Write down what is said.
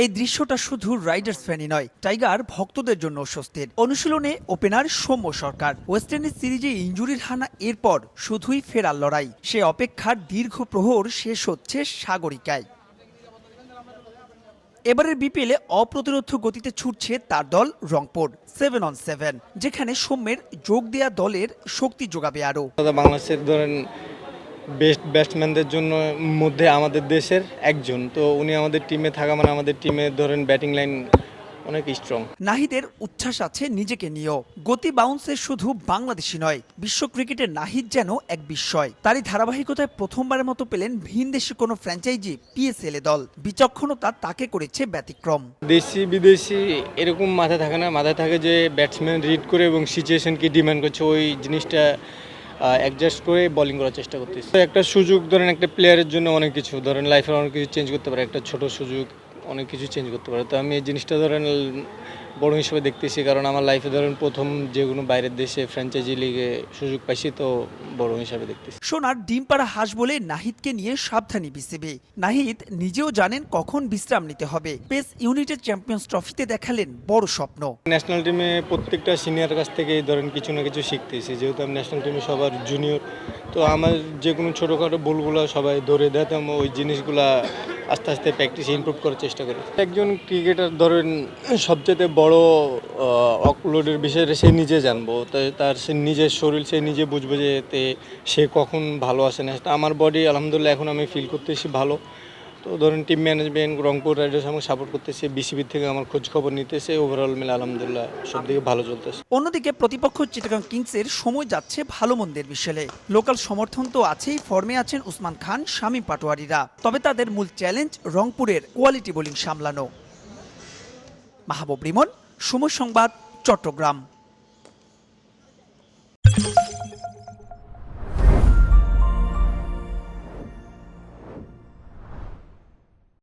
এই দৃশ্যটা শুধু রাইডার্স ফ্যানই নয়, টাইগার ভক্তদের জন্য স্বস্তির। অনুশীলনে opener Soumya Sarkar. West Indies সিরিজে ইঞ্জুরির হানা এরপর শুধুই ফেরার লড়াই। সে অপেক্ষার দীর্ঘ প্রহর শেষ হচ্ছে সাগরিকায়। এবারের বিপিএলে অপ্রতিরোধ গতিতে ছুটছে তার দল রংপুর সেভেন অন সেভেন যেখানে সৌম্যের যোগ দেয়া দলের শক্তি যোগাবে দাদা বাংলাদেশের ধরেন বেস্ট ব্যাটসম্যানদের জন্য মধ্যে আমাদের দেশের একজন। তো উনি আমাদের টিমে থাকা মানে আমাদের টিমে ধরেন ব্যাটিং লাইন অনেক স্ট্রং নাহিদের উচ্ছ্বাস আছে নিজেকে নিয়েও। গতি বাউন্সের শুধু বাংলাদেশি নয় বিশ্ব ক্রিকেটের নাহিদ যেন এক বিস্ময়। তারই ধারাবাহিকতায় প্রথমবারের মতো পেলেন ভিনদেশি কোনো ফ্র্যাঞ্চাইজি পিএসএল দল। বিচক্ষণতা তাকে করেছে ব্যতিক্রম। দেশি বিদেশি এরকম মাথায় থাকে না। মাথায় থাকে যে ব্যাটসম্যান রিড করে এবং সিচুয়েশনকে ডিমান্ড করছে। ওই জিনিসটা অ্যাডজাস্ট করে বোলিং করার চেষ্টা করতেছি। তো একটা সুযোগ ধরেন একটা প্লেয়ারের জন্য অনেক কিছু, ধরেন লাইফের অনেক কিছু চেঞ্জ করতে পারে, একটা ছোট সুযোগ অনেক কিছু চেঞ্জ করতে পারে। তো আমি এই জিনিসটা ধরেন বড় হিসেবে দেখতেছি কারণ আমার লাইফে ধরেন প্রথম যে কোনো বাইরের দেশে ফ্র্যাঞ্চাইজি লিগে সুযোগ পাইছি তো বড় হিসাবে দেখতেছি। সোনার ডিম পাড়া হাঁস বলে নাহিদকে নিয়ে সাবধানী বিসিবি। নাহিদ নিজেও জানেন কখন বিশ্রাম নিতে হবে। পেস ইউনিটের চ্যাম্পিয়ন্স ট্রফিতে দেখালেন বড় স্বপ্ন। ন্যাশনাল টিমে প্রত্যেকটা সিনিয়র কাছ থেকেই ধরেন কিছু না কিছু শিখতেছি যেহেতু আমি ন্যাশনাল টিমে সবার জুনিয়র তো আমার যে কোনো ছোটোখাটো ভুলগুলো সবাই ধরে দেয় তো ওই জিনিসগুলা আস্তে আস্তে প্র্যাকটিস ইম্প্রুভ করার চেষ্টা করি। একজন ক্রিকেটার ধরেন সবচেয়ে বড় অকলোডের বিষয়টা সে নিজে জানব। তার সে নিজের শরীর, সে নিজে বুঝবে যে সে কখন ভালো আসে না আমার বডি আলহামদুলিল্লাহ এখন আমি ফিল করতেছি ভালো। তো ধরেন টিম ম্যানেজমেন্ট রংপুর রাইডার্স আমাকে সাপোর্ট করতেছে বিসিবির থেকে আমার খোঁজ খবর নিতেছে ওভারঅল মিলে আলহামদুলিল্লাহ সব দিকে ভালো চলতেছে। অন্যদিকে প্রতিপক্ষ চিটাগাং কিংসের সময় যাচ্ছে ভালো মন্দের বিশালে লোকাল সমর্থন তো আছেই, ফর্মে আছেন উসমান খান, শামীম পাটোয়ারিরা। তবে তাদের মূল চ্যালেঞ্জ রংপুরের কোয়ালিটি বোলিং সামলানো। মাহবুব রিমন, সময় সংবাদ, চট্টগ্রাম।